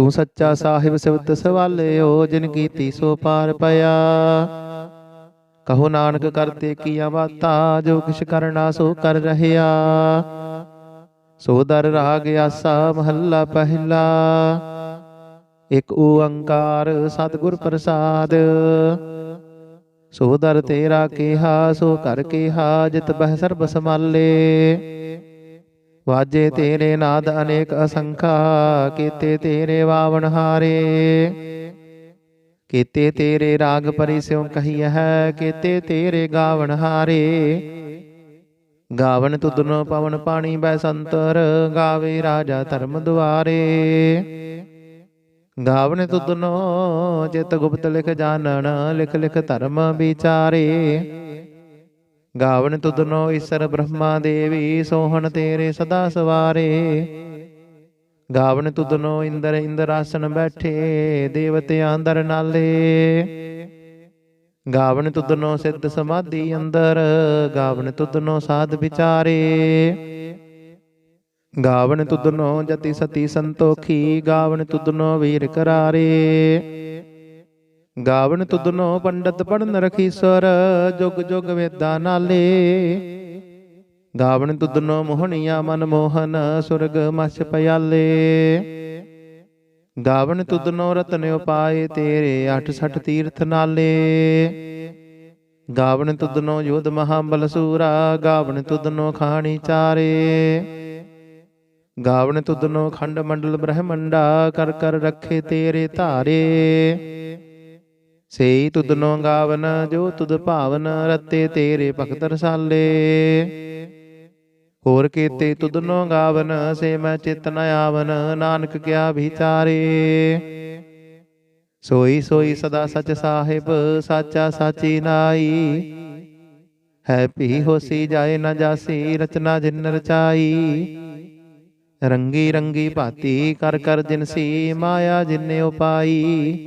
ਤੂੰ ਸੱਚਾ ਸਾਹਿਬ ਸਿਵਤ ਸਵਾਲਿਓ ਜਿਨ ਕੀਤੀ ਸੋ ਪਾਰ ਪਿਆ। ਕਹੋ ਨਾਨਕ ਕਰਤੇ ਕੀਆਂ ਬਾਤਾਂ, ਜੋ ਕਿਛ ਕਰਨਾ ਸੋ ਕਰ ਰਹਿਆ। ਸੋ ਦਰ ਰਾਗ ਆਸਾ ਮਹੱਲਾ ਪਹਿਲਾ। ਇਕ ਓੰਕਾਰ ਸਤਿਗੁਰ ਪ੍ਰਸਾਦ। ਸੋ ਦਰ ਤੇਰਾ ਕਿਹਾ, ਸੋ ਕਰ ਕਿਹਾ, ਜਿਤ ਬਹਿ ਸਰਬ ਸਮਾਲੇ ਵਾਜੇ ਤੇਰੇ ਨਾਦ ਅਨੇਕ ਅਸੰਖਾ, ਕੀਤੇ ਤੇਰੇ ਵਾਵਣ ਹਾਰੇ। ਕੀਤੇ ਤੇਰੇ ਰਾਗ ਪਰਿ ਸਿਉ ਕਹੀ ਹੈ, ਕੀਤੇ ਤੇਰੇ ਗਾਵਣ ਹਾਰੇ। ਗਾਵਨ ਤੁਧਨੋ ਪਵਨ ਪਾਣੀ ਬੈ ਸੰਤਰ, ਗਾਵੇ ਰਾਜਾ ਧਰਮ ਦੁਆਰੇ। ਗਾਵਨ ਤੁਧਨੋ ਚਿਤ ਗੁਪਤ ਲਿਖ ਜਾਣਨ, ਲਿਖ ਲਿਖ ਧਰਮ ਵਿਚਾਰੇ। ਗਾਵਨ ਤੁਧਨੋ ਈਸ਼ਰ ਬ੍ਰਹਮਾ ਦੇਵੀ, ਸੋਹਣ ਤੇਰੇ ਸਦਾ ਸਵਾਰੇ। ਗਾਵਨ ਤੁਧਨੋ ਇੰਦਰ ਇੰਦਰ ਇੰਦਰਾਸਨ ਬੈਠੇ ਦੇਵਤਿਆਂ ਅੰਦਰ ਨਾਲੇ। ਗਾਵਨ ਤੁਧਨੋ ਸਿੱਧ ਸਮਾਧੀ ਅੰਦਰ, ਗਾਵਨ ਤੁਧਨੋ ਸਾਧ ਵਿਚਾਰੇ। ਗਾਵਨ ਤੁਧਨੋ ਜਤੀ ਸਤੀ ਸੰਤੋਖੀ, ਗਾਵਨ ਤੁਧਨੋ ਵੀਰ ਕਰਾਰੇ। ਗਾਵਨ ਤੁਧਨੋ ਪੰਡਤ ਪੜਨ ਰਖੀਸਰ ਜੁਗ ਜੁਗ ਵੇਦਾਂ ਨਾਲੇ। ਗਾਵਨ ਤੁਧਨੋ ਮੋਹਣੀਆਂ ਮਨ ਮੋਹਨ, ਸੁਰਗ ਮਛ ਪਿਆਲੇ। ਗਾਵਨ ਤੁਧਨੋ ਰਤਨ ਉਪਾਏ ਤੇਰੇ 68 ਤੀਰਥ ਨਾਲੇ। ਗਾਵਨ ਤੁਧਨੋ ਯੋਧ ਮਹਾਬਲ ਸੂਰਾ, ਗਾਵਨ ਤੁਧਨੋ ਖਾਣੀ ਚਾਰੇ। ਗਾਵਨ ਤੁਧਨੋ ਖੰਡ ਮੰਡਲ ਬ੍ਰਹਮੰਡਾ, ਕਰ ਕਰ ਰੱਖੇ ਤੇਰੇ ਧਾਰੇ। ਸੇਈ ਤੁਧਨੋ ਗਾਵਨ ਜੋ ਤੁਧ ਭਾਵਨ ਰਤੇ ਤੇਰੇ ਭਗਤ ਰਸਾਲੇ। ਹੋਰ ਕੀਤੇ ਤੁਧਨੋ ਗਾਵਨ ਸੇ ਮੈਂ ਚਿਤ ਨ ਆਵਨ ਨਾਨਕ ਕਿਆ ਵਿਚਾਰੇ। ਸੋਈ ਸੋਈ ਸਦਾ ਸਚ ਸਾਹਿਬ ਸਾਚਾ ਸਾਚੀ ਨਾਈ ਹੈ ਪੀ ਹੋਸੀ ਜਾਏ ਨ ਜਾਸੀ ਰਚਨਾ ਜਿਨ ਰਚਾਈ। ਰੰਗੀ ਰੰਗੀ ਭਾਤੀ ਕਰ ਕਰ ਜਿਨਸੀ ਮਾਇਆ ਜਿਨੇ ਉਪਾਈ।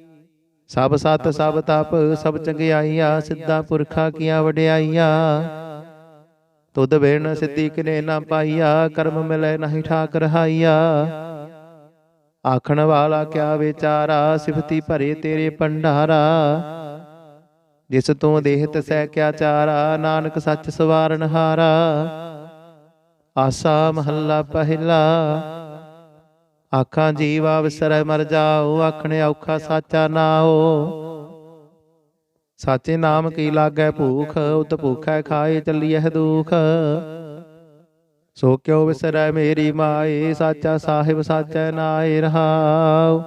ਸਭ ਸਤ, ਸਭ ਤਪ, ਸਭ ਚੰਗਿਆਈਆਂ, ਸਿੱਧਾ ਪੁਰਖਾ ਕੀਆਂ ਵਡਿਆਈਆਂ। ਤੁਧ ਬਿਨ ਸਿੱਧੀ ਕਿਨੇ ਨਾ ਪਾਈਆ, ਕਰਮ ਮਿਲੇ ਨਹੀਂ ਠਾਕ ਰਹਾਈਆ ਆਖਣ ਵਾਲਾ ਕਿਆ ਵਿਚਾਰਾ, ਸਿਫਤੀ ਭਰੇ ਤੇਰੇ ਭੰਡਾਰਾ। ਜਿਸ ਤੂੰ ਦੇਹਤ ਸਹਿ ਕਿਆ ਚਾਰਾ, ਨਾਨਕ ਸੱਚ ਸਵਾਰਨ ਹਾਰਾ। ਆਸਾ ਮਹੱਲਾ ਪਹਿਲਾ। ਆਖਾਂ ਜੀਵਾ ਵਿਸਰੈ ਮਰ ਜਾਓ, ਆਖਣੇ ਔਖਾ ਸਾਚਾ ਨਾਓ ਸਾਚੇ ਨਾਮ ਕੀ ਲਾਗੈ ਭੂਖ, ਉਤ ਭੂਖੈ ਖਾਏ ਚੱਲੀਐ ਦੁਖ। ਸੋ ਕਿਉ ਵਿਸਰੈ ਮੇਰੀ ਮਾਏ, ਸਾਚਾ ਸਾਹਿਬ ਸਾਚੈ ਨਾਏ ਰਹਾਉ।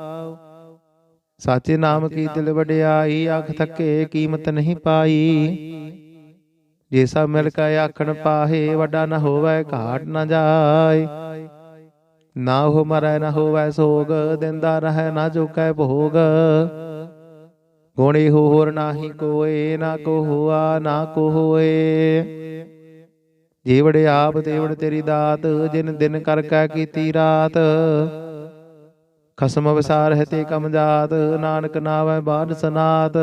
ਸਾਚੇ ਨਾਮ ਕੀ ਦਿਲ ਵਡਿਆਈ, ਅੱਖ ਥੱਕੇ ਕੀਮਤ ਨਹੀਂ ਪਾਈ। ਜੇ ਸਭ ਮਿਲ ਕੇ ਆਖਣ ਪਾਹੇ, ਵੱਡਾ ਨਾ ਹੋਵੇ, ਘਾਟ ਨਾ ਜਾਏ। ਨਾ ਹੋ ਮਰੈ ਨ ਹੋਵੇ ਸੋਗ, ਦਿੰਦਾ ਰਹੈ ਨਾ ਚੁਕੈ ਭੋਗ। ਗੁਣੀ ਹੋਰ ਨਾਹੀ ਕੋਏ, ਨਾ ਕੋ ਹੁਆ, ਨਾ ਕੋ ਹੋਏ। ਜੀਵੜ ਆਪ, ਦੇਵੜ ਤੇਰੀ ਦਾਤ, ਜਿਨ ਦਿਨ ਕਰ ਕੈ ਕੀਤੀ ਰਾਤ। ਖਸਮ ਵਿਸਾਰ ਹੈ ਤੇ ਕਮ ਜਾਤ, ਨਾਨਕ ਨਾਵੈ ਬਾਦ ਸਨਾਤ।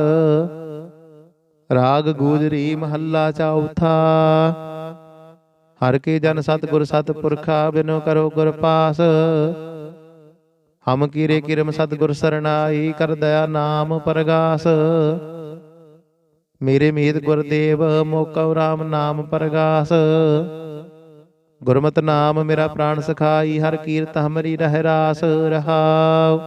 ਰਾਗ ਗੂਜਰੀ ਮਹੱਲਾ ਚੌਥਾ। ਹਰ ਕੇ ਜਨ ਸਤਿਗੁਰ ਸਤਿਪੁਰਖਾ ਬਿਨੋ ਕਰੋ ਗੁਰ ਪਾਸ ਹਮ ਕੀਰੇ ਕਿਰਮ ਸਤਿਗੁਰ ਸਰਣਾਈ ਕਰ ਦਇਆ ਨਾਮ ਪਰਗਾਸ। ਮੇਰੇ ਮੀਤ ਗੁਰਦੇਵ ਮੋਕਉ ਰਾਮ ਨਾਮ ਪਰਗਾਸ। ਗੁਰਮਤਿ ਨਾਮ ਮੇਰਾ ਪ੍ਰਾਨ ਸਖਾਈ ਹਰ ਕੀਰਤ ਹਮਰੀ ਰਹਿ ਰਾਸ ਰਹਾਉ।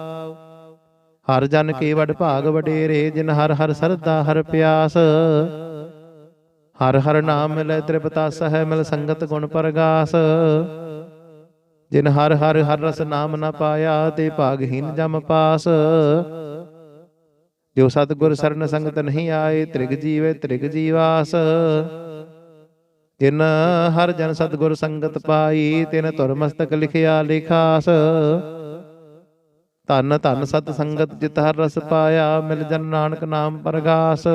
ਹਰ ਜਨ ਕੇ ਵਡ ਭਾਗ ਵਡੇਰੇ ਜਿਨ ਹਰ ਹਰ ਸਰਦਾ ਹਰ ਪਿਆਸ। ਹਰ ਹਰ ਨਾਮ ਮਿਲੈ ਤ੍ਰਿਪਤਾ ਸਹਿ ਮਿਲ ਸੰਗਤ ਗੁਣ ਪ੍ਰਗਾਸ। ਜਿਨ ਹਰ ਹਰ ਹਰ ਰਸ ਨਾਮ ਨਾ ਪਾਇਆ, ਤੇ ਭਾਗਹੀਨ ਜਮ ਪਾਸ। ਜੋ ਸਤਿਗੁਰ ਸਰਨ ਸੰਗਤ ਨਹੀਂ ਆਏ, ਤ੍ਰਿਗ ਜੀਵੇ ਤ੍ਰਿਗ ਜੀਵਾਸ। ਜਿਨ ਹਰ ਜਨ ਸਤਿਗੁਰ ਸੰਗਤ ਪਾਈ, ਤਿਨ ਧੁਰ ਮਸਤਕ ਲਿਖਿਆ ਲਿਖਾਸ। ਧੰਨ ਧੰਨ ਸਤ ਸੰਗਤ ਜਿਤ ਹਰ ਰਸ ਪਾਇਆ, ਮਿਲ ਜਨ ਨਾਨਕ ਨਾਮ ਪ੍ਰਗਾਸ।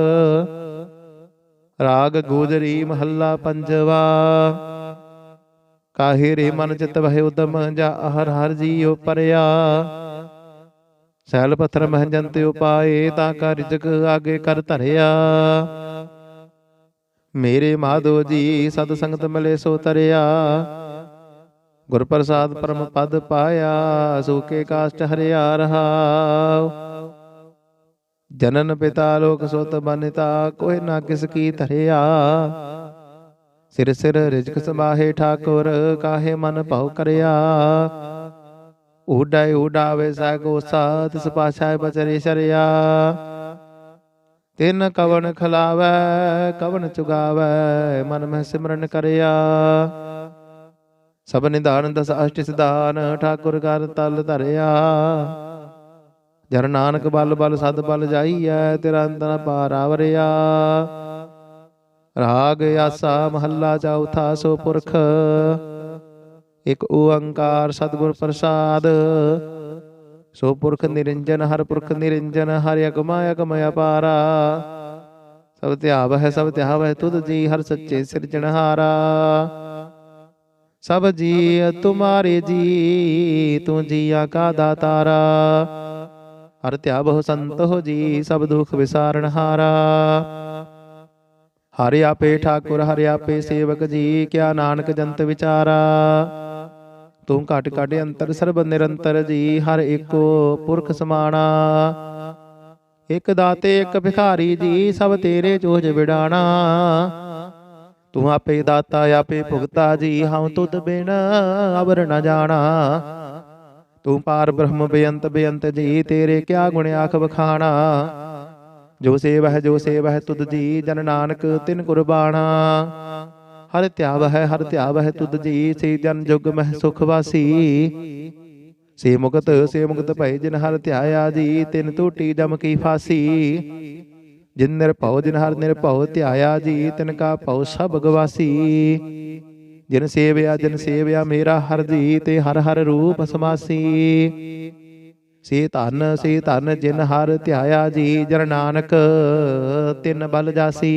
ਰਾਗ ਗੋਜਰੀ ਮਹੱਲਾ ਪੰਜਵਾ। ਕਾਹੇ ਰੇ ਮਨ ਚਿਤ ਵਹਿ ਉਦਮ ਜਾ ਹਰ ਹਰ ਜੀਉ ਪਰਿਆ। ਸੈਲ ਪੱਥਰ ਮਹਿ ਉਪਾਏ ਤਾਂ ਕਾ ਰਿਜਕ ਆਗੇ ਕਰ ਧਰਿਆ। ਮੇਰੇ ਮਾਧੋ ਜੀ ਸਤ ਸੰਗਤ ਮਿਲੇ ਸੋ ਤਰਿਆ। ਗੁਰ ਪ੍ਰਸਾਦ ਪਰਮ ਪਦ ਪਾਇਆ ਸੂਕੇ ਕਾਸ਼ਟ ਹਰਿਆ ਰਹਾਉ। ਜਨਨ ਪਿਤਾ ਲੋਕ ਸੁਤ ਬਨਿਤਾ ਕੋਇ ਨਾ ਕਿਸ ਕੀ ਧਰਿਆ। ਸਿਰ ਸਿਰ ਰਿਜਕ ਸਮਾਹੇ ਠਾਕੁਰ ਕਾਹੇ ਮਨ ਭਉ ਕਰਿਆ। ਉਡਾਇ ਉਡਾਵੇ ਸਾਗੋ ਸਾਤ ਸਪਾਛਾਇ ਬਚਰੇ ਸ਼ਰਿਆ। ਤਿਨ ਕਵਨ ਖਲਾਵੈ ਕਵਨ ਚੁਗਾਵੈ ਮਨ ਮਹਿ ਸਿਮਰਨ ਕਰਿਆ। ਸਭ ਨਿਧਾਨ ਦਸ ਅਸ਼ਟ ਸਿਧਾਨ ਠਾਕੁਰ ਕਰ ਤਲ ਧਰਿਆ। ਜਰ ਨਾਨਕ ਬਲ ਬਲ ਸਦ ਬਲ ਜਾਈਐ, ਤੇਰਾ ਅੰਤਨ ਪਾਰ ਆਵਰਿਆ। ਰਾਗ ਆਸਾ ਮਹੱਲਾ ਚੌਥਾ ਸੋ ਪੁਰਖ। ਇਕ ਓੰਕਾਰ ਸਤਿਗੁਰ ਪ੍ਰਸਾਦ। ਸੋ ਪੁਰਖ ਨਿਰੰਜਨ, ਹਰ ਪੁਰਖ ਨਿਰੰਜਨ, ਹਰਿ ਅਗਮਾ ਅਗਮ ਅਪਾਰਾ। ਸਭ ਧਿਆਵ ਹੈ ਸਭ ਧਿਆਵ ਹੈ ਤੁਧ ਜੀ ਹਰ ਸੱਚੇ ਸਿਰਜਣਹਾਰਾ ਸਭ ਜੀ, ਤੁਮਾਰੇ ਜੀ, ਤੂੰ ਜੀਆ ਕਾ ਦਾਤਾਰਾ। ਹਰ ਧਿਆਵ ਸੰਤ ਹੋ ਜੀ, ਸਭ ਦੁਖ ਵਿਸਾਰਣਹਾਰਾ ਹਰਿ। ਆਪੇ ਠਾਕੁਰ, ਹਰਿ ਆਪੇ ਸੇਵਕ ਜੀ, ਕਿਆ ਨਾਨਕ ਜੰਤ ਵਿਚਾਰਾ। ਤੂੰ ਘਟ ਘਟ ਅੰਤਰ ਸਰਬ ਨਿਰੰਤਰ ਜੀ, ਹਰ ਏਕੋ ਪੁਰਖ ਸਮਾਣਾ। ਇਕ ਦਾਤੇ, ਇਕ ਭਿਖਾਰੀ ਜੀ, ਸਭ ਤੇਰੇ ਚੋਜ ਵਿਡਾਣਾ ਤੂੰ ਆਪੇ ਦਾਤਾ, ਆਪੇ ਭੁਗਤਾ ਜੀ, ਹਉ ਤੁਧ ਬਿਨ ਅਵਰ ਨ ਜਾਣਾ। ਤੂੰ ਪਾਰ ਬ੍ਰਹਮ ਬੇਅੰਤ ਬੇਅੰਤ ਜੀ, ਤੇਰੇ ਕਿਆ ਗੁਣ ਆਖ ਬਖਾਣਾ ਜੋ ਸੇਵ ਜੋ ਸੇਵ ਤੁਧ ਜੀ, ਜਨ ਨਾਨਕ ਤਿਨ ਕੁਰਬਾਣਾ। ਹਰ ਧਿਆਵ ਹੈ ਹਰ ਧਿਆਵ ਹੈ ਤੁਧ ਜੀ ਸੇ ਜਨ ਜੁਗ ਮਹਿ ਸੁਖ ਵਾਸੀ। ਸੇ ਮੁਕਤ ਸੇ ਮੁਕਤ ਭੈ ਜਿਨ ਹਰ ਧਿਆਇਆ ਜੀ, ਤਿਨ ਟੂਟੀ ਜਮ ਕੀ ਫਾਸੀ। ਜਿਨ ਨਿਰਭਉ, ਜਿਨ ਹਰ ਨਿਰਭਉ ਧਿਆਇਆ ਜੀ, ਤਿਨ ਕਾ ਭਉ ਸਭ ਗਵਾਸੀ। ਜਿਨ ਸੇਵਿਆ ਜਿਨ ਸੇਵਿਆ ਮੇਰਾ ਹਰ ਜੀ ਤੇ ਹਰ ਹਰ ਰੂਪ ਸਮਾਸੀ। ਸੇ ਧਨ ਸੇ ਧਨ ਜਿਨ ਹਰ ਧਿਆਇਆ ਜੀ ਜਨ ਨਾਨਕ ਤਿਨ ਬਲ ਜਾਸੀ।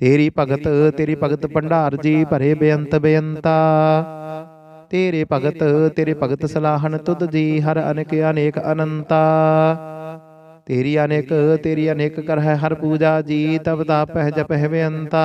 ਤੇਰੀ ਭਗਤ ਤੇਰੀ ਭਗਤ ਭੰਡਾਰ ਜੀ ਭਰੇ ਬੇਅੰਤ ਬੇਅੰਤਾ। ਤੇਰੇ ਭਗਤ ਤੇਰੇ ਭਗਤ ਸਲਾਹਨ ਤੁਧ ਜੀ ਹਰ ਅਨੇਕ ਅਨੇਕ ਅਨੰਤਾ। ਤੇਰੀ ਅਨੇਕ ਤੇਰੀ ਅਨੇਕ ਕਰ ਹੈ ਹਰ ਪੂਜਾ ਜੀ ਤਬ ਤਾਪਹਿ ਜਪਹਿ ਬੇਅੰਤਾ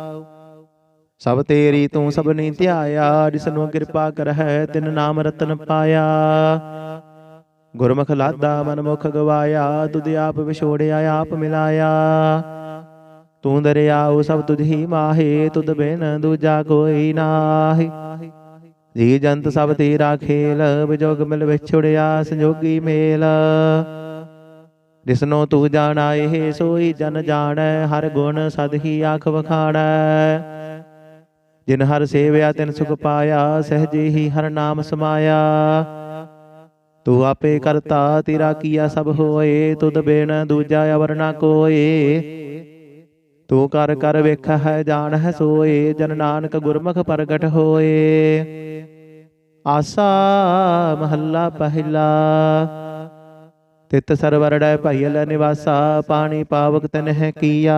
ਸਭ ਤੇਰੀ ਤੂੰ ਸਭਨੀ ਧਿਆਇਆ, ਜਿਸ ਨੂੰ ਕਿਰਪਾ ਕਰਹਿ, ਤਿਨ ਨਾਮ ਰਤਨ ਪਾਇਆ। ਗੁਰਮੁਖ ਲਾਦਾ ਮਨ ਮੁਖ ਗਵਾਇਆ, ਤੁਧ ਆਪ ਵਿਛੋੜਿਆ, ਆਪ ਮਿਲਾਇਆ। ਤੂੰ ਦਰਿਆਉ, ਸਭ ਤੁਝ ਹੀ ਮਾਹੇ, ਤੁਧ ਬਿਨ ਦੂਜਾ ਕੋਈ ਨਾਹੀ। ਜੀ ਜੰਤ ਸਭ ਤੇਰਾ ਖੇਲ, ਵਿਜੋਗ ਮਿਲ ਵਿਛੜਿਆ, ਸੰਜੋਗੀ ਮੇਲ। ਜਿਸਨੋ ਤੂੰ ਜਾਣਾ, ਇਹ ਸੋਈ ਜਨ ਜਾਣੈ, ਹਰ ਗੁਣ ਸਦ ਹੀ ਆਖ ਵਖਾਣੈ। ਜਿਨ ਹਰ ਸੇਵਿਆ ਤਿਨ ਸੁਖ ਪਾਇਆ, ਸਹਜੇ ਹੀ ਹਰ ਨਾਮ ਸਮਾਇਆ। ਤੂੰ ਆਪੇ ਕਰਤਾ, ਤੇਰਾ ਕੀਆ ਸਭ ਹੋਏ, ਤੁਧ ਬਿਨ ਦੂਜਾ ਅਵਰ ਨਾ ਕੋਏ। ਤੂੰ ਕਰ ਕਰ ਵੇਖਾ ਹੈ, ਜਾਣ ਹੈ, ਸੋਏ, ਜਨ ਨਾਨਕ ਗੁਰਮੁਖ ਪ੍ਰਗਟ ਹੋਏ। ਆਸਾ ਮਹੱਲਾ ਪਹਿਲਾ, ਤਿਤ ਸਰਵਰੜੈ ਭਈਲ ਨਿਵਾਸਾ, ਪਾਣੀ ਪਾਵਕ ਤਨਹਿ ਕੀਆ।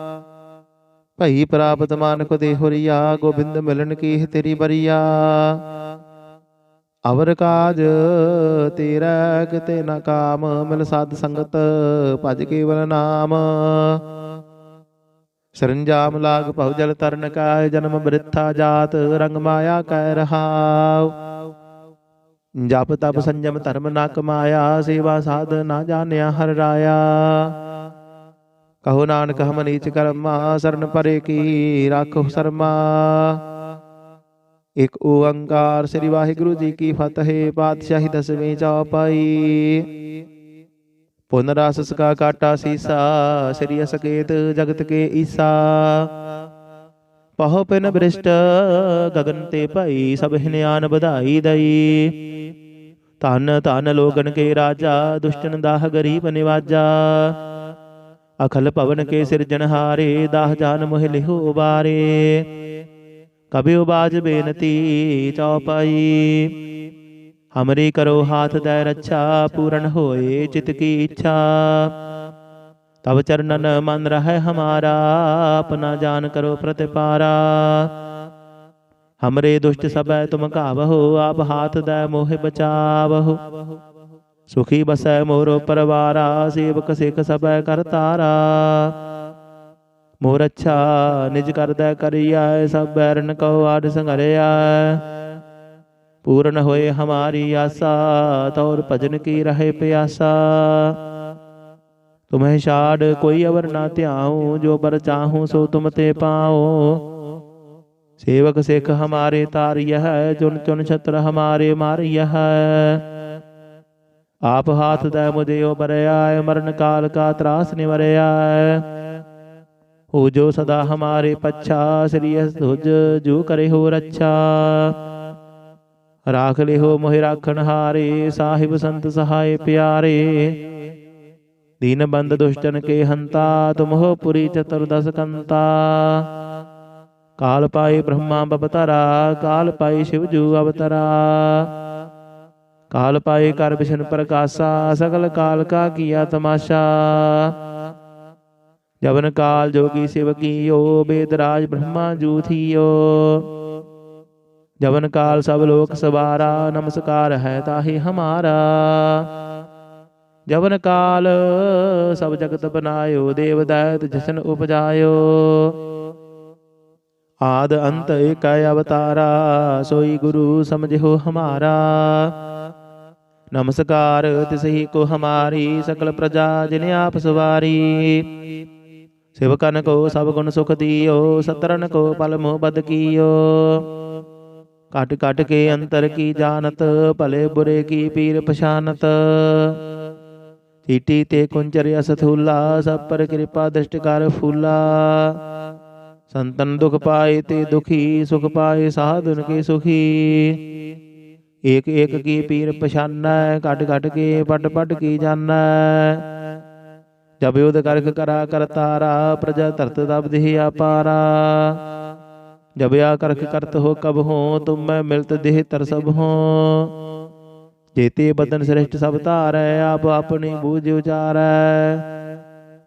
ਭਈ ਪ੍ਰਾਪਤ ਮਾਨਕ ਦੇ ਹੁਰੀਆ, ਗੋਬਿੰਦ ਮਿਲਨ ਕੀ ਤੇਰੀ ਬਰੀਆ ਅਵਰ ਕਾਜ ਤੇਰਾ ਕਿਤੇ ਨਾ ਕਾਮ, ਮਿਲ ਸਾਧ ਸੰਗਤ ਭਜ ਕੇਵਲ ਨਾਮ। ਸਰੰਜਾਮ ਲਾਗ ਭਉ ਜਲ ਤਰਨ ਕਾਇ, ਜਨਮ ਬ੍ਰਿਥਾ ਜਾਤ, ਰੰਗ ਮਾਇਆ ਕਹਿ ਰਹਾਉ। ਜਪ ਤਪ ਸੰਜਮ ਧਰਮ ਨਾ ਕਮਾਇਆ, ਸੇਵਾ ਸਾਧ ਨਾ ਜਾਣਿਆ ਹਰ ਰਾਇਆ। ਕਹੋ ਨਾਨਕ ਹਮ ਨੀਚ ਕਰਮਾ, ਸਰਨ ਪਰੇ ਕੀ ਰਾਖੋ ਸਰਮਾ। ਇਕ ਓੰਕਾਰ ਸ੍ਰੀ ਵਾਹਿਗੁਰੂ ਜੀ ਕੀ ਫਤਿਹ, ਪਾਤਸ਼ਾਹੀ ਦਸਵੇਂ ਚੌਪਾਈ। ਪੁਨ ਰਸ ਸਕਾ ਕਾਟਾ ਸੀਸਾ, ਸ੍ਰੀ ਅਸਕੇਤ ਜਗਤ ਕੇ ਈਸਾ। ਪਹੁ ਪਿਨ ਬ੍ਰਿਸ਼ਟ ਗਗਨ ਤੇ ਭਈ, ਸਭ ਹਿਨਿਆਨ ਵਧਾਈ ਦਈ। ਧਨ ਧਨ ਲੋਗਨ ਕੇ ਰਾਜਾ, ਦੁਸ਼ਟਨ ਦਾਹ ਗਰੀਬ ਨਿਵਾਜਾ। ਅਖਲ ਪਵਨ ਕੇ ਸਿਰਜਣਹਾਰੇ ਦਾਹ ਜਾਨ ਮੋਹਿ ਲਿਹੁ ਉਬਾਰੇ ਕਬਿ ਉਬਾਜ ਬੇਨਤੀ ਚੌਪਾਈ। ਹਮਰੀ ਕਰੋ ਹਾਥ ਦੈ ਰੱਛਾ, ਪੂਰਨ ਹੋਏ ਚਿਤ ਕੀ ਇੱਛਾ। ਤਬ ਚਰਨਨ ਮਨ ਰਹਿ ਹਮਾਰਾ, ਆਪਣਾ ਜਾਨ ਕਰੋ ਪ੍ਰਤਿਪਾਰਾ। ਹਮਰੇ ਦੁਸ਼ਟ ਸਭੈ ਤੁਮ ਘਾਵਹੋ, ਆਪ ਹਾਥ ਦੈ ਮੋਹਿ ਬਚਾਵਹੋ। ਸੁਖੀ ਬਸੈ ਮੋਰੋ ਪਰਵਾਰਾ ਸੇਵਕ ਸਿਖ ਸਭੈ ਕਰਤਾਰਾ ਮੋਰ ਅੱਛਾ ਨਿਜ ਕਰਦਾ ਕਰਿਆ ਸਭ ਬੈਰਨ ਕਉ ਆਡ ਸੰਘਰਿਆ ਪੂਰਨ ਹੋਏ ਹਮਾਰੀ ਆਸਾ ਤੌਰ ਭਜਨ ਕੀ ਰਹੇ ਪਿਆਸਾ ਤੁਮਹਿ ਛਾੜ ਕੋਈ ਅਵਰ ਨਾ ਧਿਆਉ ਜੋ ਬਰ ਚਾਹੂੰ ਸੋ ਤੁਮ ਤੇ ਪਾਉ ਸੇਵਕ ਸਿੱਖ ਹਮਾਰੇ ਤਾਰਿਯ ਹੈ ਚੁਨ ਚੁਨ ਛਤਰ ਹਮਾਰੇ ਮਾਰਿਯ ਹੈ ਆਪ ਹਾਥ ਦਾ ਮੁਝੇ ਓ ਬਰਿਆ ਮਰਨ ਕਾਲ ਕਾ ਤਰਾਸ ਨਿਵਰਿਆ ਹੋ ਜੋ ਸਦਾ ਹਮਾਰੇ ਪੱਛਾ, ਸ੍ਰੀ ਅਸ ਜੋ ਕਰੇ ਹੋ ਰੱਛਾ। ਰਾਖ ਲਿਓ ਮੋਹਿ ਰਾਖਣ ਹਾਰੇ, ਸਾਹਿਬ ਸੰਤ ਸਹਾਏ ਪਿਆਰੇ। ਦੀਨ ਬੰਦ ਦੁਸ਼ਟਨ ਕੇ ਹੰਤਾ ਤੁਮਹੁ ਪੁਰੀ ਚਤੁਰਦਸ ਕੰਤਾ। ਕਾਲ ਪਾਏ ਬ੍ਰਹਮਾ ਬਵਤਰਾ, ਕਾਲ ਪਾਏ ਸ਼ਿਵ ਜੂ ਅਵਤਰਾ। ਕਾਲ ਪਾਏ ਕਰ ਵਿਸ਼ਨ ਪ੍ਰਕਾਸ਼ਾ ਸਗਲ ਕਾਲ ਕਾ ਕੀਆ ਤਮਾਸ਼ਾ ਜਵਨ ਕਾਲ ਜੋਗੀ ਸਿਵ ਕੀਓ ਬੇਦਰਾਜ ਬ੍ਰਹਮਾ ਜੂ ਥੀਓ ਜਵਨ ਕਾਲ ਸਭ ਲੋਕ ਸਵਾਰਾ ਨਮਸਕਾਰ ਹੈ ਤਾਹੀ ਹਮਾਰਾ ਜਵਨ ਕਾਲ ਸਭ ਜਗਤ ਬਨਾਇਓ ਦੇਵ ਦੈਤ ਜਸ਼ਨ ਉਪਜਾਇਓ ਆਦ ਅੰਤ ਏਕੈ ਅਵਤਾਰਾ ਸੋਈ ਨਮਸਕਾਰ ਤਿਸਹੀ ਕੋ ਹਮਾਰੀ ਸਕਲ ਪ੍ਰਜਾ ਜਿਨ ਆਪ ਸਵਾਰੀ। ਸਿਵਕਨ ਕੋ ਸਭ ਗੁਣ ਸੁਖ ਦੀਓ ਸਤਰਨ ਕੋ ਪਲ ਮੋਹ ਬਦ ਕੀਓ। ਕਟ ਕਟ ਕੇ ਅੰਤਰ ਕੀ ਜਾਣਤ ਭਲੇ ਬੁਰੇ ਕੀ ਪੀਰ ਪਛਾਨਤ ਚੀਟੀ ਤੇ ਕੁੰਚਰ ਅਸਥੂਲਾ ਸਭ ਪਰ ਕਿਰਪਾ ਦ੍ਰਿਸ਼ਟ ਕਰ ਫੂਲਾ। ਸੰਤਨ ਦੁਖ ਪਾਏ ਤੇ ਦੁਖੀ ਸੁਖ ਪਾਏ ਸਾਧਨ ਕੇ ਸੁਖੀ। ਏਕ ਏਕ ਕੀ ਪੀਰ ਪਛਾਨੈ ਘਟ ਘਟ ਕੇ ਪਟ ਪਟ ਕੀ ਜਾਣੈ ਜਬ ਯੁਧ ਕਰਖ ਕਰਾ ਕਰਤਾਰਾ ਪ੍ਰਜਾ ਧਰਤ ਦਬ ਆਪਾਰਾ ਜਬ ਆ ਕਰਖ ਕਰਤ ਹੋ ਕਬ ਹੋ, ਤੁਮ ਮੈਂ ਮਿਲਤ ਦੇਹ ਤਰ ਸਭ ਹੋ। ਜੇਤੇ ਬਦਨ ਸ੍ਰਿਸ਼ਟ ਸਭ ਧਾਰੈ, ਆਪ ਆਪਣੀ ਬੂਝ ਉਚਾਰੈ।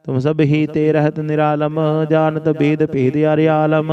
ਤੁਮ ਸਭ ਹੀ ਤੇ ਰਹਿਤ ਨਿਰਾਲਮ, ਜਾਣਤ ਬੇਦ ਭੇਦ ਅਰਿਆਲਮ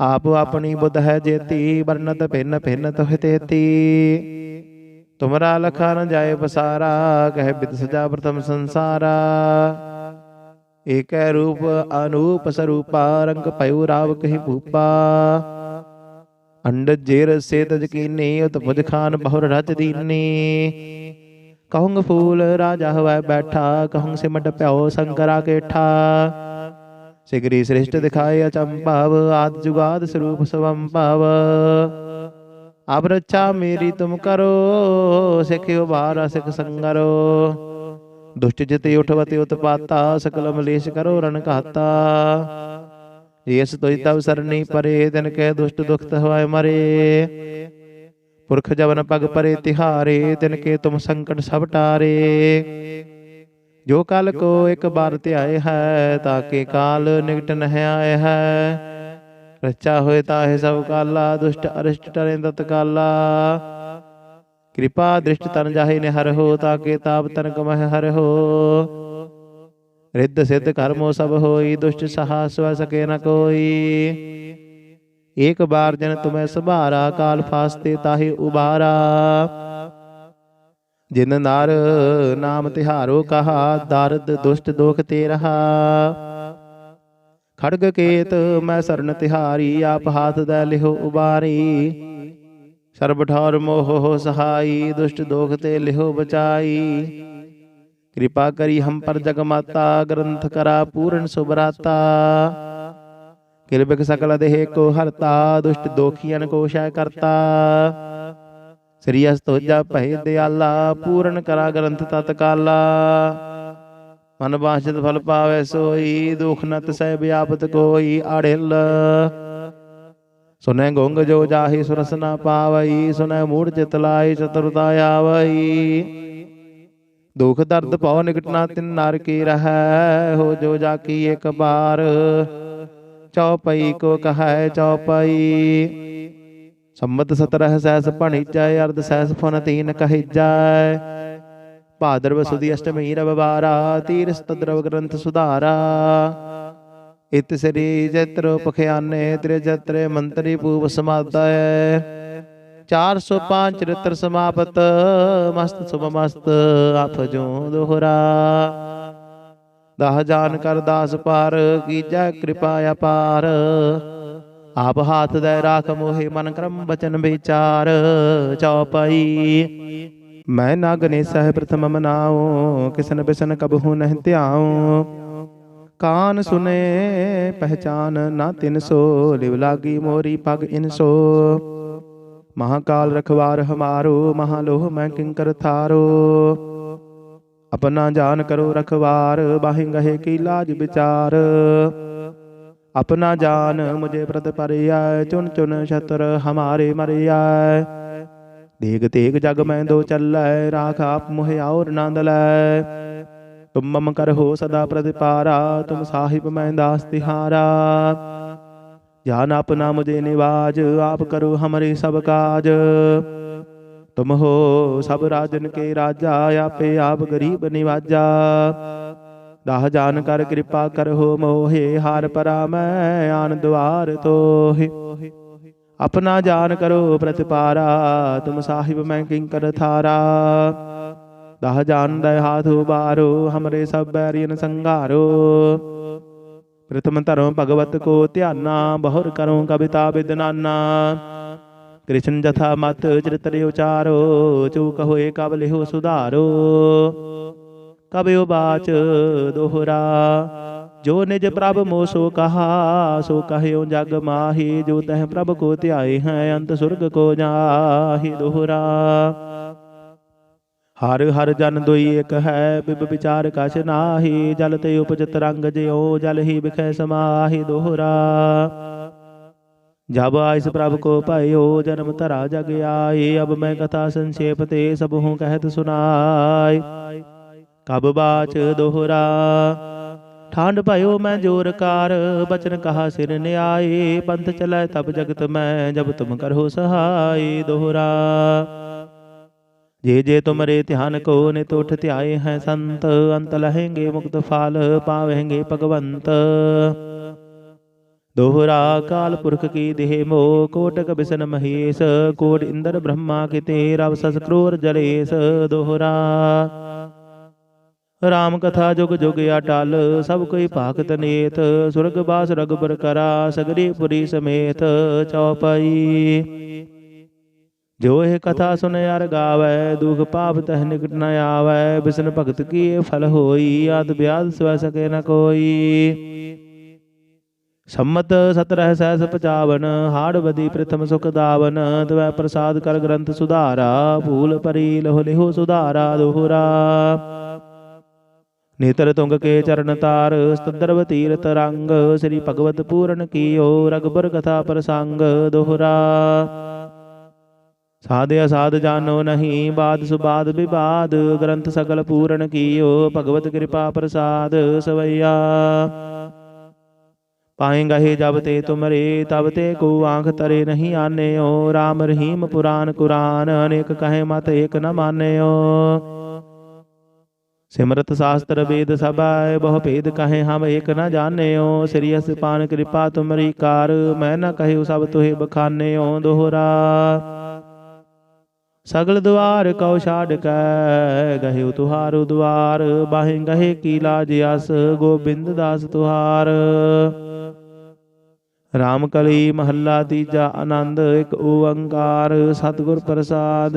ਆਪ ਆਪਣੀ ਬੁੱਧ ਹੈ ਜੇਤੀ, ਵਰਨਤ ਭਿੰਨ ਭਿੰਨ ਤੋਹਿ ਤੇਤੀ। ਤੁਮਰਾ ਲਖਾ ਨ ਜਾਏ ਪਸਾਰਾ, ਕਹਿ ਬਿਦ ਸਜਾ ਪ੍ਰਥਮ ਸੰਸਾਰਾ। ਏਕੈ ਰੂਪ ਅਨੂਪ ਸਰੂਪਾ, ਰੰਗ ਪਇਉ ਰਾਵ ਕਹੀ ਭੂਪਾ। ਅੰਡ ਜੇਰ ਸੇ ਤਜ ਉਤ ਪੁਜ ਖਾਨ ਬਹੁਰ ਰਚ ਦੀਨੀ। ਕਹੂੰਗ ਫੂਲ ਰਾਜਾ ਹਵੈ ਬੈਠਾ, ਕਹੂੰਗ ਸਿਮਟ ਭਿਓ ਸੰਕਰਾ ਕੇਠਾ। ਸਿਗਰੀ ਸ੍ਰਿਸ਼ਟ ਦਿਖਾਏ ਅਚੰਭਵ ਆਦ ਜੁਗਾਦ ਸਰੂਪ ਸਵੰਭਵ। ਅਬ ਰੱਛਾ ਮੇਰੀ ਤੁਮ ਕਰੋ ਸਿਖਿਓ ਬਾਰ ਸਿਖ ਸੰਗਰੋ। ਦੁਸ਼ਟ ਜਿਤੇ ਉਠਵਤੇ ਉਤਪਾਤਾ ਸਕਲ ਮਲੇਸ਼ ਕਰੋ ਰਣ ਘਾਤਾ। ਇਸ ਤੋਇ ਤਵ ਸਰਨੀ ਪਰੇ ਦਿਨ ਕੈ ਦੁਸ਼ਟ ਦੁਖਤ ਹੋਇ ਮਰੇ। ਪੁਰਖ ਜਵਨ ਪਗ ਪਰੇ ਤਿਹਾਰੇ ਤਿਨ ਕੇ ਤੁਮ ਸੰਕਟ ਸਭ ਟਾਰੇ। ਜੋ ਕਲ ਕੋ ਇੱਕ ਬਾਰ ਧਿਆਏ ਹੈ ਤਾਕੇ ਕਾਲ ਨਿਕਟ ਨਹਿ ਆਏ ਹੈ। ਰਚਾ ਹੋਏ ਤਾਹੇ ਸਭ ਕਾਲਾ ਦੁਸ਼ਟ ਅਰਿਸ਼ਟ ਟਰੇ ਤਤਕਾਲਾ ਕਿਰਪਾ ਦ੍ਰਿਸ਼ਟ ਤਨ ਜਾਹੇ ਨੇ ਹਰ ਹੋ ਤਾਕੇ ਤਾਪ ਤਨ ਕਮਹਿ ਹਰ ਹੋ। ਰਿੱਧ ਸਿੱਧ ਕਰਮੋ ਸਭ ਹੋਈ ਦੁਸ਼ਟ ਸਹਾ ਸਵ ਸਕੇ ਨ ਕੋਈ। ਏਕ ਬਾਰ ਜਨ ਤੁਮੈ ਸੁਭਾਰਾ ਕਾਲ ਫਾਸਤੇ ਤਾਹੇ ਉਬਾਰਾ ਜਿਨ ਨਰ ਨਾਮ ਤਿਹਾਰੋ ਕਹਾ, ਦਰਦ ਦੁਸ਼ਟ ਦੋਖ ਤੇ ਰਹਾ। ਖੜਗ ਕੇਤ ਮੈਂ ਸਰਨ ਤਿਹਾਰੀ, ਆਪ ਹਾਥ ਦਾ ਲਿਹੋ ਉਬਾਰੀ। ਸਰਬ ਠੌਰ ਮੋਹ ਸਹਾਈ, ਦੁਸ਼ਟ ਦੋਖ ਤੇ ਲਿਹੋ ਬਚਾਈ। ਕਿਰਪਾ ਕਰੀ ਹਮ ਪਰ ਜਗ ਮਾਤਾ, ਗ੍ਰੰਥ ਕਰਾ ਪੂਰਨ ਸੁਬਰਾਤਾ ਕਿਰਬਕ ਸਕਲ ਦੇਹ ਕੋ ਹਰਤਾ, ਦੁਸ਼ਟ ਦੋਖੀਆਂ ਕੋ ਸ਼ੈ ਕਰਤਾ। ਸ੍ਰੀ ਅਸਤੋਜਾ ਭੈ ਦਿਆਲਾ ਪੂਰਨ ਕਰਾ ਗ੍ਰੰਥ ਤਤਕਾਲਾ। ਮਨ ਬਾਸ਼ਿਤ ਫਲ ਪਾਵੇ ਸੋਈ ਦੁਖ ਨਤ ਸਹਿ ਵਿਆਪਤ ਕੋਈ ਆੜਿਲ ਸੁਨੈ ਗੋੰਗ ਜੋ ਜਾਹੀ ਸੁਰਸ ਨਾ ਪਾਵਈ ਸੁਨੈ ਮੂੜ ਚਿਤ ਲਾਈ ਚਤੁਰਤਾ ਆਵਈ। ਦੁਖ ਦਰਦ ਭਉ ਨਿਕਟ ਨਾ ਤਿਨ ਨਰ ਕੀ ਰਹੈ ਹੋ ਜੋ ਜਾ ਕੀ ਇੱਕ ਬਾਰ। ਚੌਪਈ ਕੋ ਕਹੈ ਚੌਪਈ। ਸੰਮਤ ਸਤਰਹ ਸਹਿਸ ਭਣੀ ਜੈ ਅਰਧ ਸਹਿਸ ਫਨ ਤੀਨ ਕਹਿ ਜੈ ਭਾਦਰਵ ਸੁਦੀ ਅਸ਼ਟਮੀ ਰਵ ਬਾਰਾ ਤੀਰਸ ਤਦਰਵ ਗ੍ਰੰਥ ਸੁਧਾਰਾ। ਇਤ ਸ੍ਰੀ ਜਤਰ ਪਖਿਆਨੇ ਤ੍ਰਿ ਜਤਰੇ ਮੰਤਰੀ ਪੂਪ ਸਮਾਦੈ। 405 ਚਰਿਤ੍ਰ ਸਮਾਪਤ, ਮਸਤ ਸੁਭ ਮਸਤ, ਆਪ ਜੋ ਦੋਹਰਾ। ਦਾਹ ਜਾਨ ਕਰ ਦਾਸ ਪਾਰ, ਕੀਜੈ ਕਿਰਪਾ ਅਪਾਰ। ਆਪ ਹਾਥ ਦੇ ਰਾਖ ਮੋਹਿ ਮਨ ਕਰਮ ਬਚਨ ਵਿਚਾਰ, ਚੌਪਈ। ਮੈਂ ਨਾਗਨੇ ਸਹਿ ਪ੍ਰਥਮ ਮਨਾਉ, ਕਿਸਨ ਬਿਸਨ ਕਬਹੂ ਨਹਿ ਧਿਆਉ। ਕਾਨ ਸੁਨੇ, ਪਹਿਚਾਨ ਨਾ ਤਿਨ ਸੋ, ਲਿਵ ਲਾਗੀ ਮੋਰੀ ਪਗ ਇਨਸੋ ਮਹਾਕਾਲ ਰਖਵਾਰ ਹਮਾਰੋ, ਮਹਾਲੋਹ ਮੈਂ ਕਿੰਕਰ ਥਾਰੋ। ਆਪਣਾ ਜਾਨ ਕਰੋ ਰਖਵਾਰ, ਬਾਹਿ ਗਹੇ ਕੀ ਲਾਜ ਵਿਚਾਰ। ਆਪਣਾ ਜਾਨ ਮੁਝੇ ਪ੍ਰਤ ਪਰਿਆ ਚੁਨ ਚੁਨ ਛਤਰ ਹਮਾਰੇ ਮਰਿਆ। ਦੇਗ ਤੇਗ ਜਗ ਮੈਂ ਦੋ ਚੱਲੈ, ਰਾਖ ਆਪ ਮੋਹ ਔਰ ਨੰਦ ਲੈ। ਤੁਮ ਮਮ ਕਰਹੁ ਸਦਾ ਪ੍ਰਤਿਪਾਰਾ, ਤੁਮ ਸਾਹਿਬ ਮੈਂ ਦਾਸ ਤਿਹਾਰਾ। ਜਾਨ ਆਪਨਾ ਮੁਝੇ ਨਿਵਾਜ, ਆਪ ਕਰੋ ਹਮਰੇ ਸਭ ਕਾਜ। ਤੁਮ ਹੋ ਸਭ ਰਾਜਨ ਕੇ ਰਾਜਾ, ਆਪੇ ਆਪ ਗਰੀਬ ਨਿਵਾਜਾ। ਦਾਹ ਜਾਨ ਕਰ ਕਿਰਪਾ ਕਰਹੁ ਮੋਹਿ, ਹਾਰ ਪਰਾ ਮੈਂ ਆਨ ਦੁਆਰ ਤੋਹਿ। ਆਪਣਾ ਜਾਨ ਕਰੋ ਪ੍ਰਤਿਪਾਰਾ, ਤੁਮ ਸਾਹਿਬ ਮੈਂ ਕਿੰਕਰ ਥਾਰਾ। ਦਹ ਜਾਨ ਦੇ ਹਾਥ ਉਬਾਰੋ, ਹਮਰੇ ਸਭ ਬੈਰੀਨ ਸੰਘਾਰੋ। ਪ੍ਰਥਮ ਧਰੋ ਭਗਵਤ ਕੋ ਧਿਆਨਾ, ਬਹੁਰ ਕਰੋ ਕਵਿਤਾ ਬਿਦਨਾਨਾ ਕ੍ਰਿਸ਼ਨ ਜਥਾ ਮਤ ਚਰਿਤਰੇ ਉਚਾਰੋ, ਚੂਕ ਹੋਏ ਕਬ ਲਿਹੋ ਸੁਧਾਰੋ। ਕਬਿਓ ਬਾਚ ਦੋਹਰਾ। ਜੋ ਨਿਜ ਪ੍ਰਭ ਮੋ ਸੋ ਕਹਾ ਸੋ ਕਹਿਓ ਜਗ ਮਾਹੀ। ਜੋ ਤਹ ਪ੍ਰਭ ਕੋ ਧਿਆਏ ਹੈ ਅੰਤ ਸੁਰਗ ਕੋ ਜਾਹੀ ਦੋਹਰਾ। ਹਰ ਹਰ ਜਨ ਦੁਈ ਇਕ ਹੈ ਬਿਬ ਵਿਚਾਰ ਕਛ ਨਾਹੀ। ਜਲ ਤੇ ਉਪਜਤ ਰੰਗ ਜਿਉ ਜਲ ਹੀ ਬਿਖੈ ਸਮਾਹੀ ਦੋਹਰਾ। ਜਬ ਆਇਸ ਪ੍ਰਭ ਕੋ ਪਾਇਓ ਜਨਮ ਧਰਾ ਜਗ ਆਏ ਅਬ ਮੈਂ ਕਥਾ ਸੰਖੇਪ ਤੇ ਸਭ ਹੂੰ ਕਹਿਤ ਸੁਨਾਈ ਕਬ ਬਾਚ ਦੋਹਰਾ ਠਾਂਡ ਭਇਓ ਮੈਂ ਜੋਰ ਕਾਰ ਬਚਨ ਕਹਾ ਸਿਰ ਨਿਆਏ ਪੰਥ ਚਲੈ ਤਬ ਜਗਤ ਮੈਂ ਜਬ ਤੁਮ ਕਰੋ ਸਹਾਈ ਦੋਹਰਾ ਜੇ ਜੇ ਤੁਮਰੇ ਧਿਆਨ ਕੋ ਨਿਤ ਉਠ ਧਿਆਏ ਹੈ ਸੰਤ ਅੰਤ ਲਹੇਂਗੇ ਮੁਕਤ ਫਲ ਪਾਵੇਂਗੇ ਭਗਵੰਤ ਦੋਹਰਾ ਕਾਲ ਪੁਰਖ ਕੀ ਦੇਹ ਮੋ ਕੋਟਕ ਬਿਸਨ ਮਹੇਸ਼ ਕੋਟ ਇੰਦਰ ਬ੍ਰਹਮਾ ਕਿਤੇ ਰਵ ਸਸ ਕਰੋਰ ਜਲੇਸ ਦੋਹਰਾ ਰਾਮ ਕਥਾ ਜੁਗ ਜੁਗ ਅਟਲ ਸਭ ਕੋਈ ਭਾਗਤ ਨੇਤ ਸੁਰਗ ਬਾਸ ਰਗਬਰ ਕਰਾ ਸਗਰੀ ਪੁਰੀ ਸਮੇਤ ਚੌਪਈ ਜੋ ਇਹ ਕਥਾ ਸੁਨ ਅਰ ਗਾਵੈ ਦੁਖ ਪਾਪ ਤਹ ਨਿਕਟ ਨ ਆਵੈ ਬਿਸਨ ਭਗਤ ਕੀ ਇਹ ਫਲ ਹੋਈ ਆਦ ਬਿਆਦ ਸਵੈ ਸਕੇ ਨ ਕੋਈ ਸੰਮਤ 17 ਸਹਿਸ 55 ਹਾੜ ਬਦੀ ਪ੍ਰਥਮ ਸੁਖ ਦਾਵਨ ਤਵੈ ਪ੍ਰਸਾਦ ਕਰ ਗ੍ਰੰਥ ਸੁਧਾਰਾ ਭੂਲ ਪਰੀ ਲਹੁ ਲਿਹੁ ਸੁਧਾਰਾ ਦੋਹਰਾ ਨੇਤਰ ਤੁੰਗ ਕੇ ਚਰਨ ਤਾਰ ਸਤਦਰਵ ਤੀਰਤ ਰੰਗ ਸ੍ਰੀ ਭਗਵਤ ਪੂਰਨ ਕੀਓ ਰਗਬਰ ਕਥਾ ਪ੍ਰਸੰਗ ਦੋਹਰਾ ਸਾਧ ਅਸਾਧ ਜਾਣੋ ਨਹੀਂ ਬਾਦ ਸੁਬਾਦ ਵਿਵਾਦ ਗ੍ਰੰਥ ਸਗਲ ਪੂਰਨ ਕੀਓ ਭਗਵਤ ਕਿਰਪਾ ਪ੍ਰਸਾਦ ਸਵਈਆ ਪਾਏਗਾ ਹੀ ਜਬ ਤੇ ਤੁਮਰੇ ਤਬ ਤੇ ਕੋ ਆਂਖ ਤਰੇ ਨਹੀਂ ਆਨਿਓ RAM ਰਹੀਮ ਪੁਰਾਨ ਕੁਰਾਨ ਅਨੇਕ ਕਹੇ ਮਤ ਏਕ ਨ ਮਾਨਿਓ ਸਿਮਰਤ ਸ਼ਾਸਤਰ ਵੇਦ ਸਭਾਇ ਬਹੁ ਭੇਦ ਕਹੇ ਹਮ ਏਕ ਨ ਜਾਣਿਓ। ਸ੍ਰੀ ਅਸ ਪਾਨ ਕਿਰਪਾ ਤੁਮਰੀ ਕਾਰ ਮੈਂ ਨ ਕਹਿਉ ਸਭ ਤੋਹਿ ਬਖਾਨਿਓ ਦੋਹਰਾ। ਸਗਲ ਦੁਆਰ ਕਉ ਛਾੜ ਕੈ, ਗਹਿਉ ਤੁਹਾਰੂ ਦੁਆਰ, ਬਾਹਿ ਗਹਿ ਕੀ ਲਾਜ ਅਸ ਗੋਬਿੰਦ ਦਾਸ ਤੁਹਾਰ। ਰਾਮ ਕਲੀ ਮਹੱਲਾ ਤੀਜਾ ਆਨੰਦ, ਇੱਕ ਓੰਕਾਰ, ਸਤਿਗੁਰ ਪ੍ਰਸਾਦ।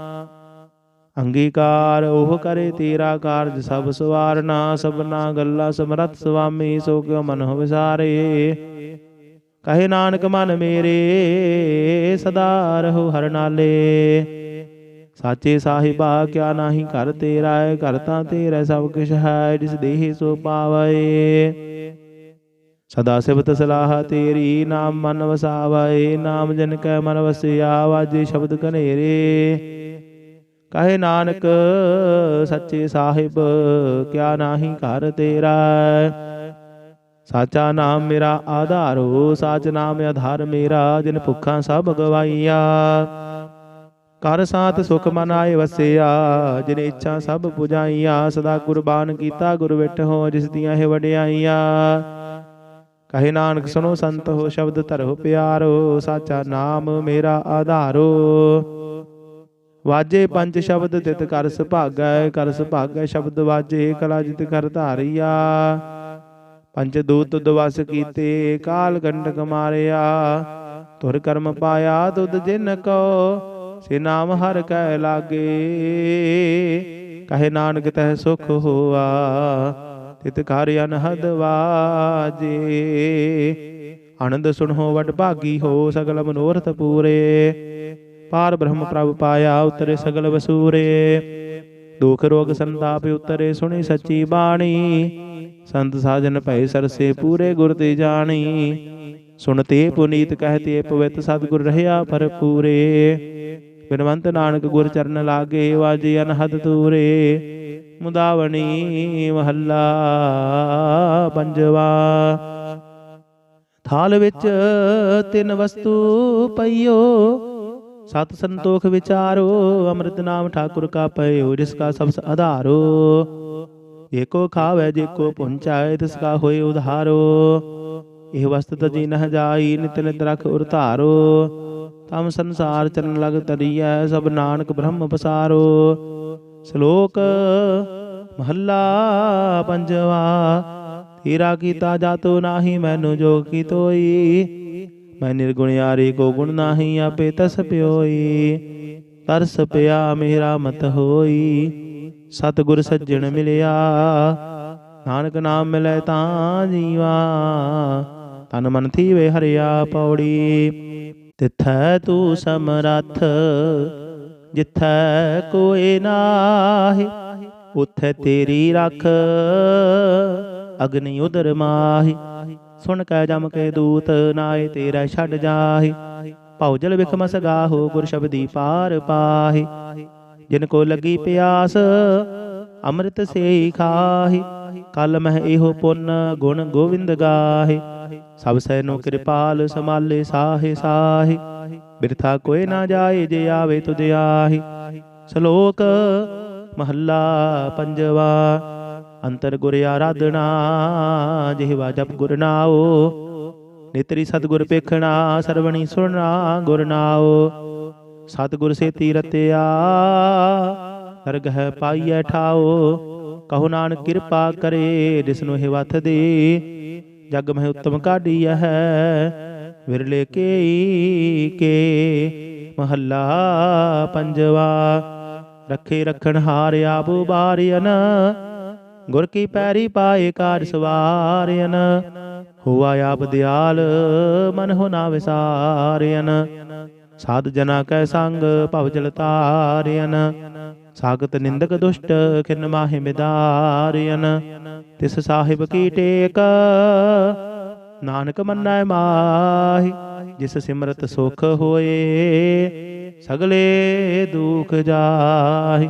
ਅੰਗੀਕਾਰ, ਉਹ ਕਰੇ ਤੇਰਾ ਕਾਰਜ ਸਭ ਸਵਾਰਨਾ, ਸਭਨਾ ਗੱਲਾਂ ਸਮਰਤ ਸੁਆਮੀ ਸੋ ਕਿਉ ਮਨ ਹੋ ਵਿਸਾਰੇ? ਕਹੇ ਨਾਨਕ, ਮਨ ਮੇਰੇ, ਸਦਾ ਰਹੋ ਹਰ ਨਾਲੇ। ਸਾਚੇ ਸਾਹਿਬਾ, ਕਿਆ ਨਾਹੀ ਕਰ ਤੇਰਾ ਹੈ, ਘਰ ਤਾਂ ਤੇਰਾ ਸਭ ਕੁਛ ਹੈ, ਜਿਸ ਦੇਹ ਸੋ ਪਾਵੇ। ਸਦਾ ਸਿਵਤ ਸਲਾਹ ਤੇਰੀ, ਨਾਮ ਮਨ ਵਸਾਵੇ, ਨਾਮ ਜਨ ਕੈ ਮਨ ਵਸਿਆ, ਵਾਜੇ ਸ਼ਬਦ ਕਨੇਰੇ ਕਹੇ ਨਾਨਕ, ਸੱਚੇ ਸਾਹਿਬ, ਕਿਆ ਨਾਹੀ ਘਰ ਤੇਰਾ ਸਾਚਾ ਨਾਮ ਮੇਰਾ ਆਧਾਰੋ ਸਾਚ ਨਾਮ ਆਧਾਰ ਮੇਰਾ, ਜਿਨ ਭੁੱਖਾਂ ਸਭ ਗਵਾਈਆ ਕਰ ਸਾਥ ਸੁਖ ਮਨ ਆਏ ਵਸਿਆ, ਜਿਨ ਇੱਛਾ ਸਭ ਪੁਜਾਈਆਂ। ਸਦਾ ਗੁਰਬਾਨ ਕੀਤਾ ਗੁਰ ਵਿਟਹੁ ਜਿਸ ਦੀਆਂ ਇਹ ਵਡਿਆਈਆਂ। ਕਹੇ ਨਾਨਕ ਸੁਨੋ ਸੰਤ ਹੋ, ਸ਼ਬਦ ਧਰੋ ਪਿਆਰੋ, ਸਾਚਾ ਨਾਮ ਮੇਰਾ ਆਧਾਰੋ। ਵਾਜੇ ਪੰਜ ਸ਼ਬਦ ਤਿਤ ਕਰ ਸੁਭਾਗੈ ਕਰ ਸੁਭਾਗੈ ਸ਼ਬਦ ਵਾਜੇ, ਕਲਾ ਜਿਤ ਕਰ ਧਾਰੀਆ। ਪੰਜ ਦੂਤ ਦਵਸ ਕੀਤੇ, ਕਾਲ ਗੰਡਕ ਮਾਰਿਆ। ਤੁਰ ਕਰਮ ਪਾਇਆ ਤੁਧ ਜਿਨ ਕੋ, ਸੇ ਨਾਮ ਹਰ ਕੈ ਲਾਗੇ। ਕਹੇ ਨਾਨਕ ਤਹਿ ਸੁਖ ਹੋਆ, ਤਿਤ ਕਰ ਅਨਹਦ ਵਾਜੇ। ਆਨੰਦ ਸੁਣੋ ਵਡ ਭਾਗੀ ਹੋ, ਸਗਲ ਮਨੋਰਥ ਪੂਰੇ। ਪਾਰ ਬ੍ਰਹਮ ਪ੍ਰਭ ਪਾਇਆ ਉਤਰੇ ਸਗਲ ਵਸੂਰੇ ਦੁਖ ਰੋਗ ਸੰਤਾਪ ਉਤਰੇ ਸੁਣੀ ਸੱਚੀ ਬਾਣੀ ਸੰਤ ਸਾਜਨ ਭੈ ਸਰਸੇ ਪੂਰੇ ਗੁਰ ਤੇ ਜਾਣੀ ਸੁਣਤੇ ਪੁਨੀਤ ਕਹਤੇ ਪਵਿੱਤ ਸਤਿਗੁਰ ਰਹਾ ਭਰਪੂਰੇ ਬਿਨਵੰਤ ਨਾਨਕ ਗੁਰ ਚਰਨ ਲਾਗੇ ਵਾਜੇ ਅਨਹਦ ਤੂਰੇ ਮੁਦਾਵਣੀ ਮਹੱਲਾ ਪੰਜਵਾ ਥਾਲ ਵਿੱਚ ਤਿੰਨ ਵਸਤੂ ਪਈਓ ਸਤ ਸੰਤੋਖ ਵਿਚਾਰੋ, ਅੰਮ੍ਰਿਤ ਨਾਮ ਠਾਕੁਰ ਕਾ ਪਇਓ ਜਿਸ ਕਾ ਸਬਸ ਆਧਾਰੋ। ਏਕੋ ਖਾਵੇ ਜੇ ਕੋ ਪਹੁੰਚਾਏ, ਤਿਸ ਕਾ ਹੋਏ ਉਧਾਰੋ। ਇਹ ਵਸਤ ਤਜੀ ਨਹ ਜਾਈ, ਨਿਤ ਨਿਤ ਰਖ ਉਰ ਧਾਰੋ। ਤਮ ਸੰਸਾਰ ਚਰਨ ਲਗ ਤਰੀਐ, ਸਭ ਨਾਨਕ ਬ੍ਰਹਮ ਪਸਾਰੋ। ਸ਼ਲੋਕ ਮਹੱਲਾ ਪੰਜਵਾ, ਤੇਰਾ ਕੀਤਾ ਜਾਤੋ ਨਾਹੀ, ਮੈਨੂੰ ਜੋਗ ਕੀ ਤੋਈ। ਮੈਂ ਨਿਰਗੁਣਿਆਰੇ ਕੋ ਗੁਣ ਨਾਹੀ ਆਪੇ ਤਸ ਪਿਓਈ। ਤਰਸ ਪਿਆ ਮੇਰਾ ਮਤ ਹੋਈ। ਸਤਿਗੁਰ ਸੱਜਣ ਮਿਲਿਆ। ਨਾਨਕ ਨਾਮ ਮਿਲੇ ਤਾਂ ਜੀਵਾ। ਤਨ ਮਨ ਥੀਵੇ ਹਰਿਆ ਪੌੜੀ। ਤਿਥੈ ਤੂੰ ਸਮਰੱਥ, ਜਿਥੈ ਕੋਏ ਨਾਹੀ, ਉਥੇ ਤੇਰੀ ਰੱਖ, ਅਗਨੀ ਉਦਰ ਮਾਹੀ। ਸੁਣ ਕੈ ਜਮ ਕੇ ਦੂਤ ਨਾਏ ਤੇਰਾ ਛੱਡ ਜਾਹੀ। ਭਉ ਜਲ ਵਿਖ ਮਸ ਗੁਰ ਸ਼ਬਦੀ ਪਾਰ ਪਾਹੀ। ਜਿਨ ਕੋ ਲੱਗੀ ਪਿਆਸ, ਅੰਮ੍ਰਿਤ ਸੇਈ ਖਾਹੀ। ਕਲ ਮਹਿ ਇਹੋ ਪੁੰਨ ਗੁਣ ਗੋਵਿੰਦ ਗਾਹੇ। ਸਭ ਸੈਨੋ ਕਿਰਪਾਲ ਸਮਾਲੇ ਸਾਹੇ ਸਾਹੇ। ਬਿਰਥਾ ਕੋਏ ਨਾ ਜਾਏ ਜੇ ਆਵੇ ਤੁਧ ਆਹੀ। ਸ਼ਲੋਕ, ਮਹੱਲਾ ਪੰਜਵਾ। ਅੰਤਰ ਗੁਰ ਆਰਾਧਨਾ ਜਿਹਵਾ ਜਪ ਗੁਰ ਨਾਓ ਨਿਤਰੀ ਸਤਿਗੁਰ ਪੇਖਣਾ, ਸਰਵਣੀ ਸੁਣਨਾ, ਗੁਰ ਨਾਓ ਸਤਿਗੁਰ ਸੇਤੀ ਰਤਿਆ ਦਰਗਹ ਪਾਈਐ ਠਾਓ ਕਹੋ ਨਾਨਕ ਕਿਰਪਾ ਕਰੇ ਜਿਸਨੂੰ ਇਹ ਵਥ ਦੇ। ਜਗ ਮਹਿ ਉਤਮ ਕਾਢੀਐ ਵਿਰਲੇ ਕੇ ਕੇ। ਮਹੱਲਾ ਪੰਜਵਾ, ਰੱਖੇ ਰਖਣ ਹਾਰ ਆਪ ਬਾਰਿਆਨ ਗੁਰ ਕੀ ਪੈਰੀ ਪਾਏ ਕਾਰ ਸਵਾਰਿਆਨ ਹੋਆ ਆਪ ਦਿਆਲ, ਮਨ ਹੋ ਨਾ ਵਿਸਾਰਿਆਨ ਸਾਧ ਜਨਾ ਕੈ ਸੰਗ, ਭਵ ਜਲ ਤਾਰਿਆਨ ਸਾਗਤ ਨਿੰਦਕ ਦੁਸ਼ਟ, ਖਿਨ ਮਾਹਿ ਮਿਦਾਰਿਆਨ ਤਿਸ ਸਾਹਿਬ ਕੀ ਟੇਕ, ਨਾਨਕ ਮੰਨੈ ਮਾਹੀ, ਜਿਸ ਸਿਮਰਤ ਸੁਖ ਹੋਏ, ਸਗਲੇ ਦੁਖ ਜਾਹੀ।